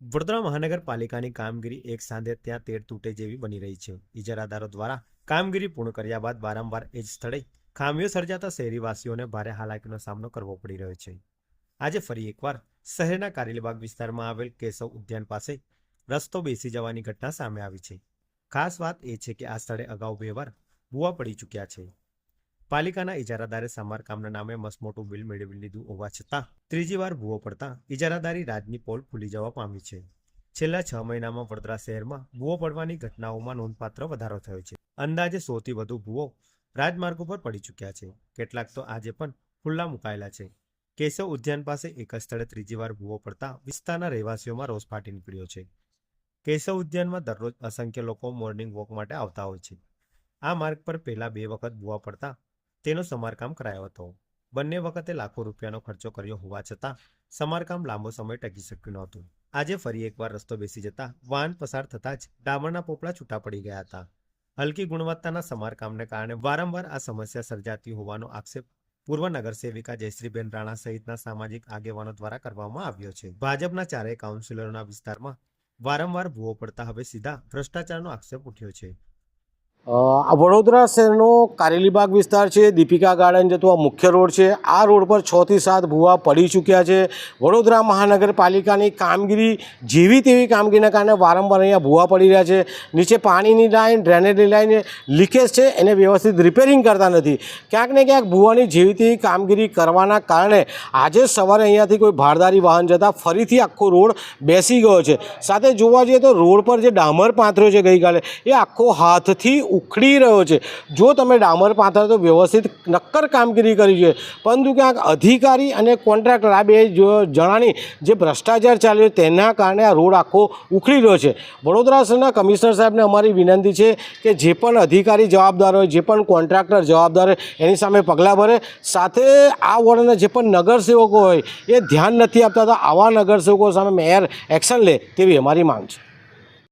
વડોદરા મહાનગરપાલિકાની કામગીરી એક સાંધે ત્યાં તેર તૂટે જેવી બની રહી છે. ઇજારાદારો દ્વારા કામગીરી પૂર્ણ કર્યા બાદ વારંવાર એ જ સ્થળે ખામીઓ સર્જાતા શહેરીવાસીઓને ભારે હાલાકીનો સામનો કરવો પડી રહ્યો છે. આજે ફરી એકવાર શહેરના કારેલીબાગ વિસ્તારમાં આવેલ કેશવ ઉદ્યાન પાસે રસ્તો બેસી જવાની ઘટના સામે આવી છે. ખાસ વાત એ છે કે આ સ્થળે અગાઉ બે વાર ભૂવા પડી ચૂક્યા છે. પાલિકાના ઇજારાદારે સમારકામના નામે મસમોટું બિલ મેળવી લીધું હોવા છતાં ત્રીજી વાર ભૂવો પડતા ઇજારાદારી રાજની પોલ ખુલી જવા પામી છે. છેલ્લા છ મહિનામાં વડોદરા શહેરમાં ભૂવો પડવાની ઘટનાઓમાં નોંધપાત્ર વધારો થયો છે. અંદાજે સોથી વધુ ભૂવો રાજમાર્ગો પર પડી ચૂક્યા છે. કેટલાક તો આજે પણ ખુલ્લા મુકાયેલા છે. કેશવ ઉદ્યાન પાસે એક સ્થળે ત્રીજી વાર ભૂવો પડતા વિસ્તારના રહેવાસીઓમાં રોષ ફાટી નીકળ્યો છે. કેશવ ઉદ્યાનમાં દરરોજ અસંખ્ય લોકો મોર્નિંગ વોક માટે આવતા હોય છે. આ માર્ગ પર પહેલા બે વખત ભૂવા પડતા તેનો સમારકામ કરાયો હતો. બંને વખતે લાખો રૂપિયાનો ખર્ચો કર્યો હોવા છતાં, સમારકામ લાંબો સમય ટકી શક્યું નહોતું. આજે ફરી એકવાર રસ્તો બેસી જતા, વાહન પસાર થતાં જ ડામરના પોપડા છૂટા પડી ગયા હતા. હલકી ગુણવત્તાના સમારકામને કારણે વારંવાર આ સમસ્યા સર્જાતી હોવાનો આક્ષેપ પૂર્વ નગરસેવિકા જયશ્રીબેન રાણા સહિતના સામાજિક આગેવાનો દ્વારા કરવામાં આવ્યો છે. ભાજપના ચારેય કાઉન્સિલરોના વિસ્તારમાં વારંવાર ભૂવો પડતા હવે સીધા ભ્રષ્ટાચારનો આક્ષેપ ઉઠ્યો છે. વડોદરા શહેરનો કારેલીબાગ વિસ્તાર છે, દીપિકા ગાર્ડન જતો આ મુખ્ય રોડ છે. આ રોડ પર છ થી સાત ભૂવા પડી ચૂક્યા છે. વડોદરા મહાનગરપાલિકાની કામગીરી જેવી તેવી કામગીરીના કારણે વારંવાર અહીંયા ભૂવા પડી રહ્યા છે. નીચે પાણીની લાઈન, ડ્રેનેજની લાઈન, લીકેજ છે. એને વ્યવસ્થિત રિપેરિંગ કરતા નથી. ક્યાંક ને ક્યાંક ભૂવાની જેવી તેવી કામગીરી કરવાના કારણે આજે સવારે અહીંયાથી કોઈ ભારદારી વાહન જતાં ફરીથી આખો રોડ બેસી ગયો છે. સાથે જોવા જઈએ તો રોડ પર જે ડામર પાથર્યો છે ગઈકાલે, એ આખો હાથથી ઉખડી રહ્યો છે. જો તમે ડામર પાથરો તો વ્યવસ્થિત નક્કર કામગીરી કરી છે. પરંતુ ક્યાંક અધિકારી અને કોન્ટ્રાક્ટર, આ બે જણાની જે ભ્રષ્ટાચાર ચાલ્યો તેના કારણે આ રોડ આખો ઉખડી રહ્યો છે. વડોદરા શહેરના કમિશનર સાહેબને અમારી વિનંતી છે કે જે પણ અધિકારી જવાબદાર હોય, જે પણ કોન્ટ્રાક્ટર જવાબદાર હોય, એની સામે પગલાં ભરે. સાથે આ વોર્ડના જે પણ નગરસેવકો હોય, એ ધ્યાન નથી આપતા તો આવા નગરસેવકો સામે મેયર એક્શન લે તેવી અમારી માંગ છે.